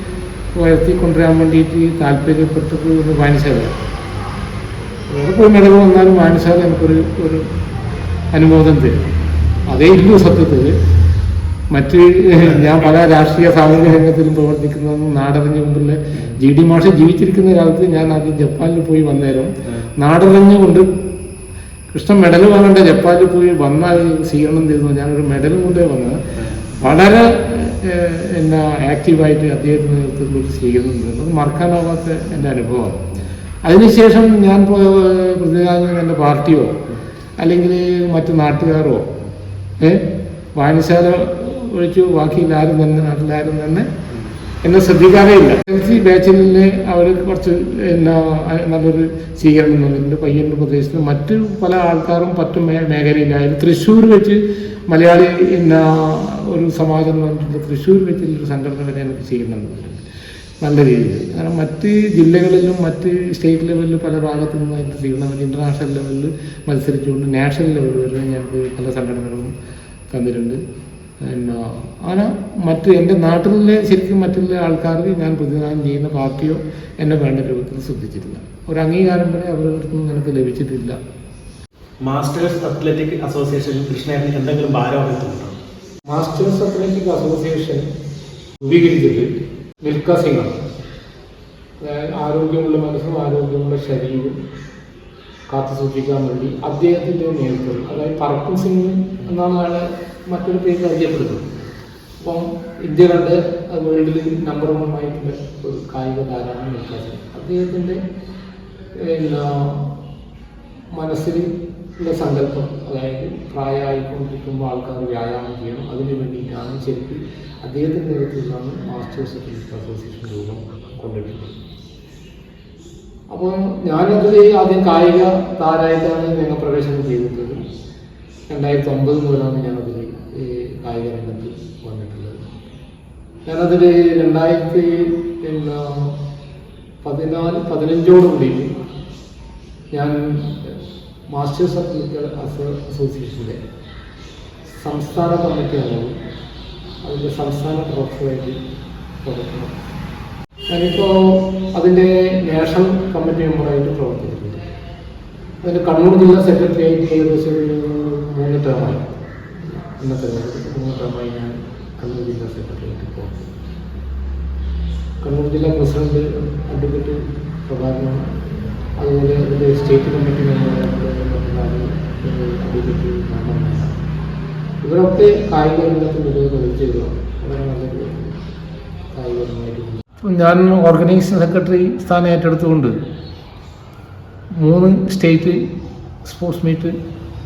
S2: വളർത്തിക്കൊണ്ടുവരാൻ വേണ്ടിയിട്ട് താല്പര്യപ്പെട്ടത് വായനശാലയാണ്. വേറെ പോയി മെഡൽ വന്നാലും വായനശാല എനിക്കൊരു ഒരു അനുമോദം തരും. അതേ ഹിന്ദു സത്യത്തിൽ മറ്റ് ഞാൻ പല രാഷ്ട്രീയ സാമൂഹ്യ രംഗത്തിലും പ്രവർത്തിക്കുന്നതും നാടറിഞ്ഞ മുമ്പിൽ ജി ഡി മാഷ് ജീവിച്ചിരിക്കുന്ന കാലത്ത് ഞാൻ ആദ്യം ജപ്പാനിൽ പോയി വന്നേരം നാടറിഞ്ഞുകൊണ്ട് കൃഷ്ണൻ മെഡൽ വാങ്ങേണ്ട ജപ്പാനിൽ പോയി വന്നാൽ സ്വീകരണം ചെയ്തു ഞാനൊരു മെഡലും കൊണ്ടേ വന്ന് വളരെ എന്നാ ആക്റ്റീവായിട്ട് അദ്ദേഹത്തിന് സ്വീകരണം തരുന്നു. അത് മറക്കാനാവാത്ത എന്റെ അനുഭവമാണ്. അതിനുശേഷം ഞാൻ പ്രതിനിധാനം എന്റെ പാർട്ടിയോ അല്ലെങ്കിൽ മറ്റു നാട്ടുകാരോ ഏ? വായനശാല ഒഴിച്ചു ബാക്കിയില്ലാരും തന്നെ നാട്ടിലാരും തന്നെ എന്നെ ശ്രദ്ധിക്കാറേ ഇല്ല എൽ സി ബാച്ചിലെ അവർ കുറച്ച് എന്നാ നല്ലൊരു സ്വീകരണം തന്നിട്ടുണ്ട്. പയ്യന്നൂർ പ്രദേശത്ത് മറ്റ് പല ആൾക്കാരും പറ്റും മേഖലയിലായാലും. തൃശ്ശൂർ വെച്ച് മലയാളി എന്നാ ഒരു സമാജം എന്ന് പറഞ്ഞിട്ടുണ്ട് തൃശ്ശൂർ വെച്ചുള്ളൊരു സംഘടന വരെ എനിക്ക് തന്നിട്ടുണ്ട്. നല്ല രീതിയിൽ. കാരണം മറ്റ് ജില്ലകളിലും മറ്റ് സ്റ്റേറ്റ് ലെവലിലും പല ഭാഗത്തു അതിന്റെ സ്വീകരണം ഇന്റർനാഷണൽ ലെവലിൽ മത്സരിച്ചുകൊണ്ട് നാഷണൽ ലെവൽ വരെ ഞങ്ങൾക്ക് പല സംഘടനകളും തന്നിട്ടുണ്ട്. പിന്നെ അങ്ങനെ മറ്റ് എന്റെ നാട്ടിലെ ശരിക്കും മറ്റുള്ള ആൾക്കാർക്ക് ഞാൻ പ്രതിനിധാനം ചെയ്യുന്ന പാർട്ടിയോ എന്നെ വേണ്ട രൂപത്തിൽ ശ്രദ്ധിച്ചിട്ടില്ല. ഒരു അംഗീകാരം വരെ അവരുടെ നിന്ന് എനിക്ക് ലഭിച്ചിട്ടില്ല.
S1: മാസ്റ്റേഴ്സ് അത്ലറ്റിക് അസോസിയേഷൻ കൃഷ്ണേട്ടൻ എന്തെങ്കിലും ഭാരവാഹിത്വമുണ്ടോ
S2: മാസ്റ്റേഴ്സ് അത്ലറ്റിക് അസോസിയേഷൻ രൂപീകരിച്ചത് സിംഗാണ് അതായത് ആരോഗ്യമുള്ള മനസ്സും ആരോഗ്യമുള്ള ശരീരവും കാത്തു സൂക്ഷിക്കാൻ വേണ്ടി അദ്ദേഹത്തിന്റെ നേതൃത്വം അതായത് പറക്കും സിംഗ് എന്നാണ് അയാളെ മറ്റൊരു പേര് അറിയപ്പെടുന്നത് അപ്പം ഇന്ത്യ കണ്ട് വേൾഡിൽ നമ്പർ വൺ ആയിട്ടുള്ള ഒരു കായിക താരമാണ് മിൽക്കാസിംഗ് സിംഗ്. അദ്ദേഹത്തിന്റെ പിന്നെ മനസ്സിൽ സങ്കല്പം അതായത് പ്രായമായിക്കൊണ്ടിരിക്കുമ്പോൾ ആൾക്കാർ വ്യായാമം ചെയ്യണം. അതിനു വേണ്ടി ഞാൻ ചെരുത്തി അദ്ദേഹത്തിന്റെ നേതൃത്വത്തിലാണ് മാസ്റ്റേഴ്സ് ഫിസിക്സ് അസോസിയേഷൻ രൂപം കൊണ്ടിട്ടുള്ളത് അപ്പോൾ ഞാനതിൽ ആദ്യം കായിക താരമായിട്ടാണ് പ്രവേശനം ചെയ്തിട്ടുള്ളത്. രണ്ടായിരത്തി ഒമ്പത് മുതലാണ് ഞാനതിൽ ഈ കായിക രംഗത്ത് വന്നിട്ടുള്ളത്. ഞാനതിൽ രണ്ടായിരത്തി പിന്നെ പതിനാല് പതിനഞ്ചോടുകൂടി ഞാൻ മാസ്റ്റേഴ്സ് ഓഫ് ലിറ്റർ അസോസിയേഷന്റെ സംസ്ഥാന കമ്മിറ്റി അംഗവും അതിന്റെ സംസ്ഥാന പ്രൊഫസറായിട്ട് പ്രവർത്തനം ഞാനിപ്പോൾ അതിന്റെ നാഷണൽ കമ്മിറ്റി മെമ്പറായിട്ട് പ്രവർത്തിക്കുന്നുണ്ട് അതിന്റെ കണ്ണൂർ ജില്ലാ സെക്രട്ടറി ആയിട്ട് ഏകദേശം മൂന്ന് ടേമായി ഇന്നത്തെ മൂന്ന് ടേമായി ഞാൻ കണ്ണൂർ ജില്ലാ സെക്രട്ടറി ആയിട്ട് പ്രവർത്തിക്കുന്നു. കണ്ണൂർ ജില്ലാ പ്രസിഡന്റ് അഡ്വക്കേറ്റ് പ്രഭാകരനാണ് അതുപോലെ സ്റ്റേറ്റ് കമ്മിറ്റി ഇവരൊക്കെ കായിക രംഗത്ത് മികവ് തെളിയിച്ചവരാണ് ഞാൻ ഓർഗനൈസിംഗ് സെക്രട്ടറി സ്ഥാനം ഏറ്റെടുത്തുകൊണ്ട് മൂന്ന് സ്റ്റേറ്റ് സ്പോർട്സ് മീറ്റ്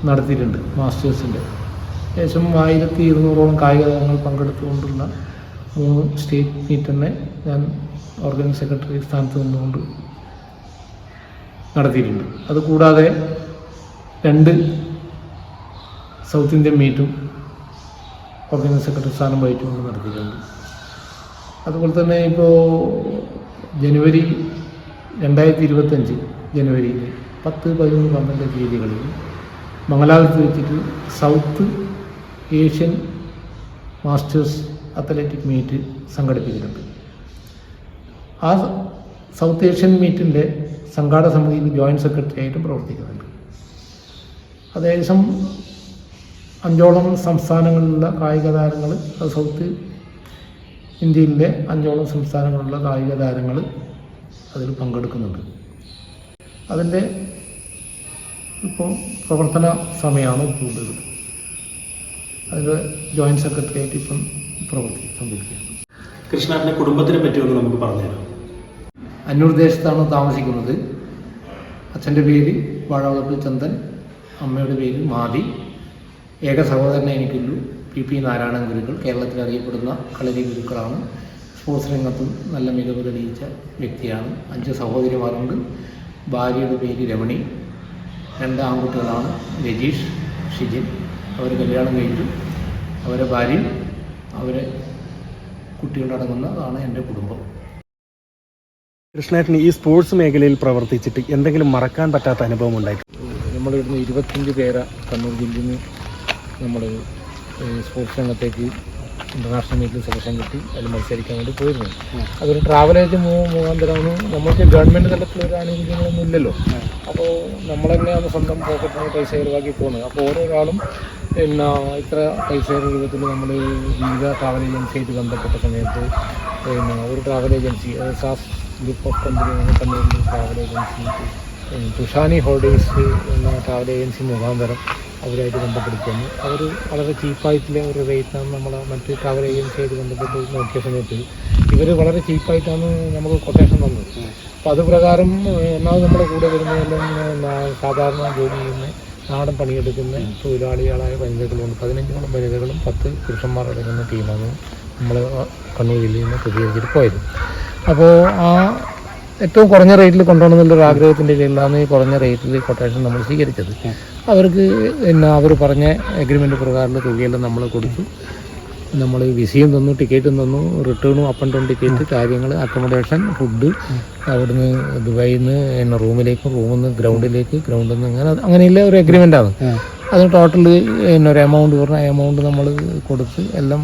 S2: നടത്തിയിട്ടുണ്ട് മാസ്റ്റേഴ്സിന്റെ. ഏകദേശം ആയിരത്തി ഇരുന്നൂറോളം കായിക താരങ്ങൾ പങ്കെടുത്തുകൊണ്ടുള്ള മൂന്ന് സ്റ്റേറ്റ് മീറ്റ് തന്നെ ഞാൻ ഓർഗനൈസ് സെക്രട്ടറി സ്ഥാനത്ത് നിന്നുകൊണ്ട് നടത്തിയിട്ടുണ്ട്. അതുകൂടാതെ രണ്ട് സൗത്ത് ഇന്ത്യൻ മീറ്റും ഓർഗനൈസ് സെക്രട്ടറി സ്ഥാനം വഹിച്ചുകൊണ്ട് നടത്തിയിട്ടുണ്ട്. അതുപോലെ തന്നെ ഇപ്പോൾ ജനുവരി രണ്ടായിരത്തി ഇരുപത്തഞ്ച് ജനുവരിയിൽ പത്ത് പതിനൊന്ന് പന്ത്രണ്ട് തീയതികളിൽ മംഗലാപുരത്ത് വെച്ചിട്ട് South Asian masters athletic meet സംഘടിപ്പിച്ചിട്ടുണ്ട്. ആ സൗത്ത് ഏഷ്യൻ മീറ്റിന്റെ സംഘാടക സമിതിയിൽ ജോയിന്റ് സെക്രട്ടറി ആയിട്ടും പ്രവർത്തിക്കുന്നുണ്ട്. അത് ഏകദേശം അഞ്ചോളം സംസ്ഥാനങ്ങളിലുള്ള കായിക താരങ്ങൾ സൗത്ത് ഇന്ത്യയിലെ അഞ്ചോളം സംസ്ഥാനങ്ങളിലുള്ള കായിക താരങ്ങൾ അതിൽ പങ്കെടുക്കുന്നുണ്ട്. അതിന്റെ ഇപ്പോൾ പ്രവർത്തന സമയമാണ് കൂടുതൽ അതിൽ ജോയിന്റ് സെക്രട്ടറി ആയിട്ട് ഇപ്പം സംഭവിക്കുകയാണ്.
S1: കൃഷ്ണാറിന്റെ കുടുംബത്തിനെ പറ്റിയൊന്ന് നമുക്ക് പറഞ്ഞുതരാം
S2: അന്നൂർ ദേശത്താണ് താമസിക്കുന്നത്. അച്ഛന്റെ പേര് വാഴവളപ്പിൽ ചന്ദൻ അമ്മയുടെ പേര് മാതി ഏക സഹോദരനെ എനിക്കുള്ളൂ. P P Narayanan Gurukkal. കേരളത്തിൽ അറിയപ്പെടുന്ന കളരി ഗുരുക്കളാണ്. സ്പോർട്സ് രംഗത്തും നല്ല മികവ് തെളിയിച്ച വ്യക്തിയാണ്. അഞ്ച് സഹോദരിമാരുണ്ട്. ഭാര്യയുടെ പേര് രമണി. രണ്ട് ആൺകുട്ടികളാണ് രജീഷ് ഷിജിൻ. അവർ കല്യാണം കഴിച്ചു അവരെ ഭാര്യയും അവരെ കുട്ടികളടങ്ങുന്നതാണ് എന്റെ കുടുംബം.
S1: കൃഷ്ണേട്ടന് ഈ സ്പോർട്സ് മേഖലയിൽ പ്രവർത്തിച്ചിട്ട് എന്തെങ്കിലും മറക്കാൻ പറ്റാത്ത അനുഭവം ഉണ്ടായിട്ടുണ്ട്.
S2: നമ്മളിവിടുന്ന് ഇരുപത്തഞ്ച് പേരെ കണ്ണൂർ ജില്ലയിൽ നിന്ന് നമ്മൾ സ്പോർട്സ് രംഗത്തേക്ക് ഇന്റർനാഷണൽ മീറ്റിൽ സെലക്ഷൻ കിട്ടി. അതിൽ മത്സരിക്കാൻ വേണ്ടി പോയിരുന്നു. അതൊരു ട്രാവൽ ഏജ് മുഖാന്തരമാണ് നമുക്ക് ഗവൺമെന്റ് തലത്തിലൊരു ആനുകൂല്യങ്ങളൊന്നും ഇല്ലല്ലോ. അപ്പോൾ നമ്മൾ തന്നെയാണ് സ്വന്തം പോക്കറ്റിന് പൈസ ചെലവാക്കി പോകുന്നത് അപ്പോൾ ഓരോരാളും പിന്നെ ഇത്ര പൈസ രൂപത്തിൽ നമ്മൾ വിവിധ ട്രാവൽ ഏജൻസിയായിട്ട് ബന്ധപ്പെട്ട സമയത്ത് പിന്നെ ഒരു ട്രാവൽ ഏജൻസി സാസ് ഗ്രൂപ്പ് ഓഫ് കമ്പനി കണ്ണൂരിൽ ട്രാവൽ ഏജൻസി തുഷാനി ഹോൾഡേഴ്സ് എന്ന ട്രാവൽ ഏജൻസി മുഖാന്തരം അവരായിട്ട് ബന്ധപ്പെടുത്തുന്നു അവർ വളരെ ചീപ്പായിട്ടുള്ള ഒരു റേറ്റാണ് നമ്മൾ മറ്റ് ട്രാവൽ ഏജൻസിയായിട്ട് ബന്ധപ്പെട്ട് നോക്കിയ സമയത്ത്. ഇവർ വളരെ ചീപ്പായിട്ടാണ് നമുക്ക് കൊട്ടേഷൻ തന്നത്. അപ്പോൾ അത് പ്രകാരം എന്നാൽ നമ്മുടെ കൂടെ വരുന്നതെല്ലാം സാധാരണ ജോലി ചെയ്യുന്ന നാടൻ പണിയെടുക്കുന്ന തൊഴിലാളികളായ വനിതകളുണ്ട്. പതിനഞ്ചോളം വനിതകളും പത്ത് പുരുഷന്മാർ അടങ്ങുന്ന ടീമാണ് നമ്മൾ കണ്ണൂർ ജില്ലയിൽ നിന്ന് പ്രതികരിച്ചിട്ട് പോയത്. അപ്പോൾ ആ ഏറ്റവും കുറഞ്ഞ റേറ്റിൽ കൊണ്ടുപോകണം എന്നുള്ളൊരു ആഗ്രഹത്തിന്റെ ഇല്ലാന്ന് ഈ കുറഞ്ഞ റേറ്റിൽ കൊട്ടേഷൻ നമ്മൾ സ്വീകരിച്ചത്. അവർക്ക് പിന്നെ അവർ പറഞ്ഞ എഗ്രിമെന്റ് പ്രകാരമുള്ള തുകയെല്ലാം നമ്മൾ കൊടുത്തു. നമ്മൾ വിസയും തന്നു ടിക്കറ്റും തന്നു റിട്ടേണും അപ്പ് ആൻഡ് ഡൗൺ ടിക്കറ്റ് കാര്യങ്ങൾ അക്കോമഡേഷൻ ഫുഡ് അവിടുന്ന് ദുബായിൽ നിന്ന് എന്നെ റൂമിലേക്ക് റൂമിൽ നിന്ന് ഗ്രൗണ്ടിലേക്ക് ഗ്രൗണ്ടിൽ നിന്ന് അങ്ങനെ അങ്ങനെയുള്ള ഒരു അഗ്രിമെന്റ് ആണ്. അതിന് ടോട്ടൽ പിന്നെ ഒരു എമൗണ്ട് പറഞ്ഞ എമൗണ്ട് നമ്മൾ കൊടുത്ത് എല്ലാം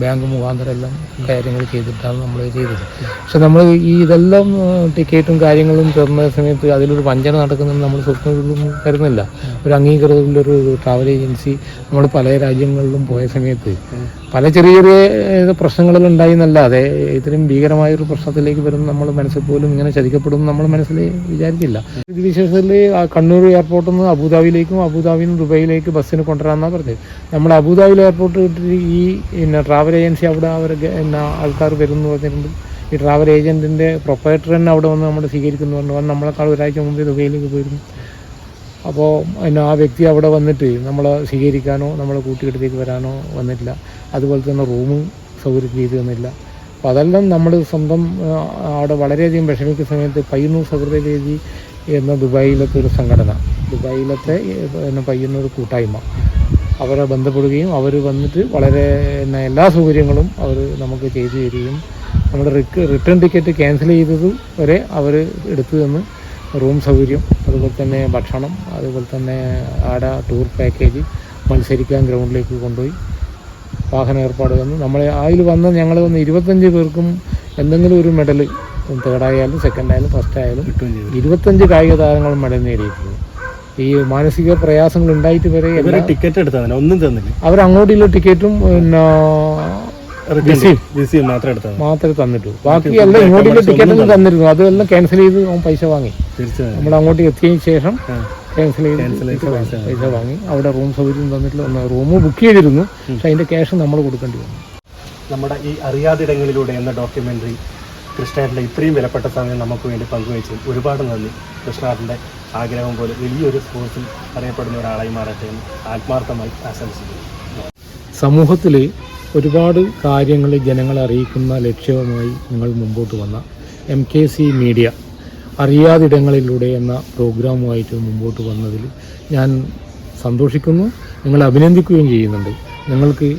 S2: ബാങ്ക് മുഖാന്തരം എല്ലാം കാര്യങ്ങൾ ചെയ്തിട്ടാണ് നമ്മൾ ചെയ്തത്. പക്ഷെ നമ്മൾ ഈ ഇതെല്ലാം ടിക്കറ്റും കാര്യങ്ങളും തരുന്ന സമയത്ത് അതിലൊരു വഞ്ചന നടക്കുന്നത് നമ്മൾ സ്വപ്നം കരുതുന്നില്ല. ഒരു അംഗീകൃതമുള്ളൊരു ട്രാവൽ ഏജൻസി നമ്മൾ പല രാജ്യങ്ങളിലും പോയ സമയത്ത് പല ചെറിയ ചെറിയ പ്രശ്നങ്ങളിലുണ്ടായി എന്നല്ലാതെ ഇത്രയും ഭീകരമായൊരു പ്രശ്നത്തിലേക്ക് വരുന്ന നമ്മൾ മനസ്സിൽ പോലും ഇങ്ങനെ ചതിക്കപ്പെടും നമ്മൾ മനസ്സിൽ വിചാരിച്ചില്ല വിശേഷത്തിൽ കണ്ണൂർ എയർപോർട്ടിൽ നിന്ന് അബുദാബിയിലേക്കും അബുദാബിയിൽ നിന്ന് ദുബൈയിലേക്ക് ബസ്സിന് കൊണ്ടുവരാമെന്നാണ് പറഞ്ഞത്. നമ്മൾ അബുദാബിയിൽ എയർപോർട്ട് കിട്ടി ഈ പിന്നെ ട്രാവൽ ഏജൻസി അവിടെ അവർ പിന്നെ ആൾക്കാർ വരുന്നു പറഞ്ഞിട്ടുണ്ട്. ഈ ട്രാവൽ ഏജന്റിന്റെ പ്രൊപ്പറേറ്റർ തന്നെ അവിടെ വന്ന് നമ്മൾ സ്വീകരിക്കുന്നു പറഞ്ഞു. അവൻ നമ്മളെക്കാൾ ഒരാഴ്ച മുമ്പേ ദുബൈയിലേക്ക് പോയിരുന്നു. അപ്പോൾ പിന്നെ ആ വ്യക്തി അവിടെ വന്നിട്ട് നമ്മളെ സ്വീകരിക്കാനോ നമ്മളെ കൂട്ടുകെട്ടിലേക്ക് വരാനോ വന്നിട്ടില്ല. അതുപോലെ തന്നെ റൂമും സൗകര്യം ചെയ്തു തന്നില്ല. അപ്പോൾ അതെല്ലാം നമ്മൾ സ്വന്തം അവിടെ വളരെയധികം വിഷമിക്കുന്ന സമയത്ത് പയ്യന്നൂർ സൗഹൃദവേദി എന്ന ദുബായിലത്തെ ഒരു സംഘടന ദുബായിലത്തെ പയ്യന്നൂർ കൂട്ടായ്മ അവരെ ബന്ധപ്പെടുകയും അവർ വന്നിട്ട് വളരെ എന്നാ എല്ലാ സൗകര്യങ്ങളും അവർ നമുക്ക് ചെയ്തു തരികയും നമ്മുടെ റിട്ടേൺ ടിക്കറ്റ് ക്യാൻസൽ ചെയ്തത് വരെ അവർ എടുത്തു തന്ന് റൂം സൗകര്യം അതുപോലെ തന്നെ ഭക്ഷണം അതുപോലെ തന്നെ ആടെ ടൂർ പാക്കേജ് മത്സരിക്കാൻ ഗ്രൗണ്ടിലേക്ക് കൊണ്ടുപോയി. വാഹന ഏർപ്പാട് തന്നു നമ്മളെ അതിൽ വന്ന ഞങ്ങൾ വന്ന് ഇരുപത്തഞ്ച് പേർക്കും എന്തെങ്കിലും ഒരു മെഡൽ തേർഡായാലും സെക്കൻഡ് ആയാലും ഫസ്റ്റ് ആയാലും ഇരുപത്തഞ്ച് കായിക താരങ്ങൾ മെഡൽ നേടിയിട്ടുണ്ട്. ഈ മാനസിക പ്രയാസങ്ങൾ ഉണ്ടായിട്ട് വരെ
S1: ടിക്കറ്റ് എടുത്താൽ ഒന്നും തന്നില്ല.
S2: അവർ അങ്ങോട്ടുള്ള ടിക്കറ്റും പിന്നെ മാത്രമേ തന്നിട്ടു ബാക്കി എല്ലാം ഇങ്ങോട്ടുള്ള ടിക്കറ്റൊന്നും തന്നിരുന്നു. അതെല്ലാം ക്യാൻസൽ ചെയ്ത് പൈസ വാങ്ങി. നമ്മൾ അങ്ങോട്ട് എത്തിയതിനു ശേഷം. ക്യാൻസൽ ചെയ്ത് പൈസ വാങ്ങി. അവിടെ റൂം സൗകര്യം തന്നിട്ടില്ല. ഒന്ന് റൂം ബുക്ക് ചെയ്തിരുന്നു. പക്ഷെ അതിന്റെ ക്യാഷ് നമ്മൾ കൊടുക്കേണ്ടി വന്നു.
S1: നമ്മുടെ ഈ അറിയാതിടങ്ങളിലൂടെ എന്ന ഡോക്യുമെന്ററി കൃഷ്ണാറിന്റെ ഇത്രയും വിലപ്പെട്ട സമയം നമുക്ക് വേണ്ടി പങ്കുവച്ചു. ഒരുപാട് നന്ദി. കൃഷ്ണാറിന്റെ ആഗ്രഹം പോലെ വലിയൊരു സ്പോർട്സിൽ അറിയപ്പെടുന്ന ഒരാളായി മാറട്ടെ എന്ന് ആത്മാർത്ഥമായി ആശംസിക്കുന്നു.
S2: സമൂഹത്തിൽ ഒരുപാട് കാര്യങ്ങൾ ജനങ്ങളെ അറിയിക്കുന്ന ലക്ഷ്യവുമായി നിങ്ങൾ മുമ്പോട്ട് വന്ന എം കെ സി മീഡിയ അറിയാതിടങ്ങളിലൂടെ എന്ന പ്രോഗ്രാമുമായിട്ട് മുമ്പോട്ട് വന്നതിൽ ഞാൻ സന്തോഷിക്കുന്നു. നിങ്ങളെ അഭിനന്ദിക്കുകയും ചെയ്യുന്നുണ്ട്. നിങ്ങൾക്ക്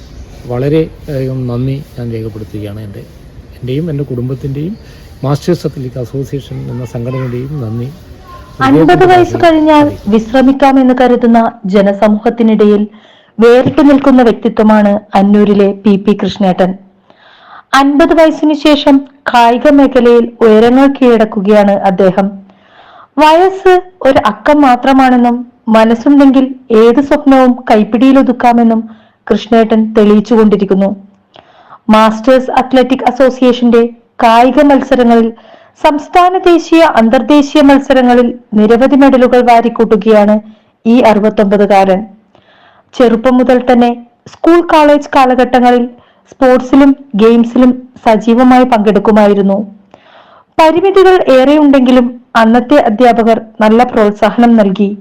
S2: വളരെ അധികം നന്ദി ഞാൻ രേഖപ്പെടുത്തുകയാണ്. എന്റെ എന്റെയും എന്റെ കുടുംബത്തിന്റെയും മാസ്റ്റേഴ്സ് അത്ലറ്റിക് അസോസിയേഷൻ എന്ന സംഘടനയുടെയും നന്ദി.
S3: അൻപത് വയസ്സ് കഴിഞ്ഞാൽ വിശ്രമിക്കാമെന്ന് കരുതുന്ന ജനസമൂഹത്തിനിടയിൽ വേറിട്ട് നിൽക്കുന്ന വ്യക്തിത്വമാണ് അന്നൂരിലെ പി പി കൃഷ്ണേട്ടൻ. അൻപത് വയസ്സിനു ശേഷം കായിക മേഖലയിൽ ഉയരങ്ങൾ കീഴടക്കുകയാണ് അദ്ദേഹം. വയസ്സ് ഒരു അക്കം മാത്രമാണെന്നും മനസ്സുണ്ടെങ്കിൽ ഏത് സ്വപ്നവും കൈപ്പിടിയിലൊതുക്കാമെന്നും കൃഷ്ണേട്ടൻ തെളിയിച്ചുകൊണ്ടിരിക്കുന്നു. മാസ്റ്റേഴ്സ് അത്ലറ്റിക് അസോസിയേഷന്റെ കായിക മത്സരങ്ങളിൽ സംസ്ഥാന ദേശീയ അന്തർദേശീയ മത്സരങ്ങളിൽ നിരവധി മെഡലുകൾ വാരിക്കൂട്ടുകയാണ് ഈ അറുപത്തൊമ്പതുകാരൻ. ചെറുപ്പം മുതൽ തന്നെ സ്കൂൾ കോളേജ് കാലഘട്ടങ്ങളിൽ സ്പോർട്സിലും ഗെയിംസിലും സജീവമായി പങ്കെടുക്കുമായിരുന്നു. പരിമിതികൾ ഏറെയുണ്ടെങ്കിലും അന്നത്തെ അധ്യാപകർ നല്ല പ്രോത്സാഹനം നൽകി.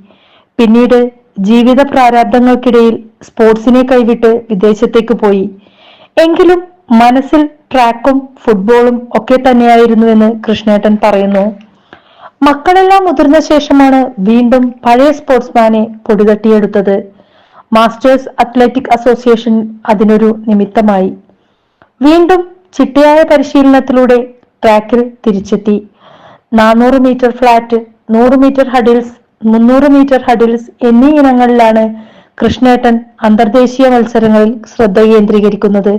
S3: പിന്നീട് ജീവിത പ്രാരാബ്ദങ്ങൾക്കിടയിൽ സ്പോർട്സിനെ കൈവിട്ട് വിദേശത്തേക്ക് പോയി. എങ്കിലും മനസ്സിൽ ട്രാക്കും ഫുട്ബോളും ഒക്കെ തന്നെയായിരുന്നു എന്ന് കൃഷ്ണേട്ടൻ പറയുന്നു. മക്കളെല്ലാം മുതിർന്ന ശേഷമാണ് വീണ്ടും പഴയ സ്പോർട്സ്മാനെ പൊടിതട്ടിയെടുത്തത്. മാസ്റ്റേഴ്സ് അത്ലറ്റിക് അസോസിയേഷൻ അതിനൊരു നിമിത്തമായി. വീണ്ടും ചിട്ടയായ പരിശീലനത്തിലൂടെ ട്രാക്കിൽ തിരിച്ചെത്തി. നാനൂറ് മീറ്റർ ഫ്ലാറ്റ് നൂറ് മീറ്റർ ഹഡിൽസ് മുന്നൂറ് മീറ്റർ ഹഡിൽസ് എന്നീ ഇനങ്ങളിലാണ് കൃഷ്ണേട്ടൻ അന്തർദേശീയ മത്സരങ്ങളിൽ ശ്രദ്ധ കേന്ദ്രീകരിക്കുന്നത്.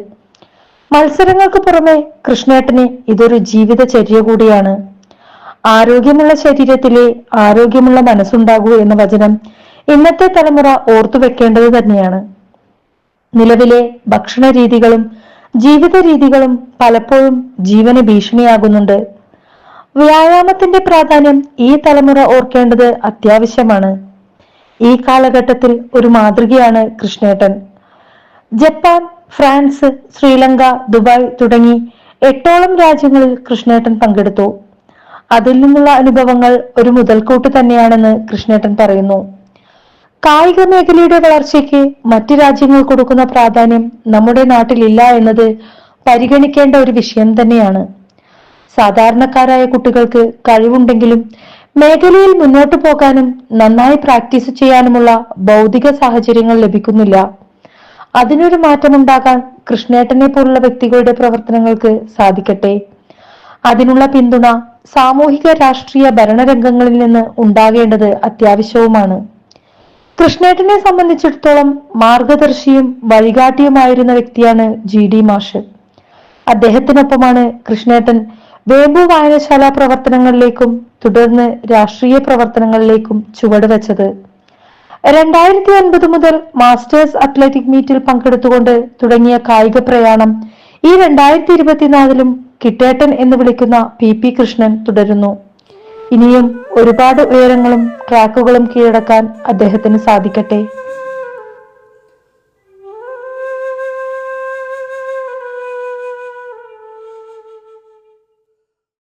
S3: മത്സരങ്ങൾക്ക് പുറമെ കൃഷ്ണേട്ടന് ഇതൊരു ജീവിതചര്യ കൂടിയാണ്. ആരോഗ്യമുള്ള ശരീരത്തിലെ ആരോഗ്യമുള്ള മനസ്സുണ്ടാകൂ എന്ന വചനം ഇന്നത്തെ തലമുറ ഓർത്തു വെക്കേണ്ടത് തന്നെയാണ്. നിലവിലെ ഭക്ഷണ രീതികളും ജീവിത രീതികളും പലപ്പോഴും ജീവന് ഭീഷണിയാകുന്നുണ്ട്. വ്യായാമത്തിന്റെ പ്രാധാന്യം ഈ തലമുറ ഓർക്കേണ്ടത് അത്യാവശ്യമാണ്. ഈ കാലഘട്ടത്തിൽ ഒരു മാതൃകയാണ് കൃഷ്ണേട്ടൻ. ജപ്പാൻ ഫ്രാൻസ് ശ്രീലങ്ക ദുബായ് തുടങ്ങി എട്ടോളം രാജ്യങ്ങളിൽ കൃഷ്ണേട്ടൻ പങ്കെടുത്തു. അതിൽ നിന്നുള്ള അനുഭവങ്ങൾ ഒരു മുതൽക്കൂട്ട് തന്നെയാണെന്ന് കൃഷ്ണേട്ടൻ പറയുന്നു. കായിക മേഖലയുടെ വളർച്ചയ്ക്ക് മറ്റ് രാജ്യങ്ങൾ കൊടുക്കുന്ന പ്രാധാന്യം നമ്മുടെ നാട്ടിലില്ല എന്നത് പരിഗണിക്കേണ്ട ഒരു വിഷയം തന്നെയാണ്. സാധാരണക്കാരായ കുട്ടികൾക്ക് കഴിവുണ്ടെങ്കിലും മേഖലയിൽ മുന്നോട്ടു പോകാനും നന്നായി പ്രാക്ടീസ് ചെയ്യാനുമുള്ള ഭൗതിക സാഹചര്യങ്ങൾ ലഭിക്കുന്നില്ല. അതിനൊരു മാറ്റമുണ്ടാകാൻ കൃഷ്ണേട്ടനെ പോലുള്ള വ്യക്തികളുടെ പ്രവർത്തനങ്ങൾക്ക് സാധിക്കട്ടെ. അതിനുള്ള പിന്തുണ സാമൂഹിക രാഷ്ട്രീയ ഭരണരംഗങ്ങളിൽ നിന്ന് ഉണ്ടാകേണ്ടത് അത്യാവശ്യവുമാണ്. കൃഷ്ണേട്ടനെ സംബന്ധിച്ചിടത്തോളം മാർഗദർശിയും വഴികാട്ടിയുമായിരുന്ന വ്യക്തിയാണ് ജി ഡി മാഷ്. അദ്ദേഹത്തിനൊപ്പമാണ് കൃഷ്ണേട്ടൻ വേമ്പു വായനശാല പ്രവർത്തനങ്ങളിലേക്കും തുടർന്ന് രാഷ്ട്രീയ പ്രവർത്തനങ്ങളിലേക്കും ചുവടുവെച്ചത് രണ്ടായിരത്തി ഒൻപത് മുതൽ മാസ്റ്റേഴ്സ് അത്ലറ്റിക് മീറ്റിൽ പങ്കെടുത്തുകൊണ്ട് തുടങ്ങിയ കായിക പ്രയാണം ഈ രണ്ടായിരത്തി ഇരുപത്തിനാലിലും കിട്ടേട്ടൻ എന്ന് വിളിക്കുന്ന പി പി കൃഷ്ണൻ തുടരുന്നു. ഇനിയും ഒരുപാട് ഉയരങ്ങളും ട്രാക്കുകളും കീഴടക്കാൻ അദ്ദേഹത്തിന് സാധിക്കട്ടെ.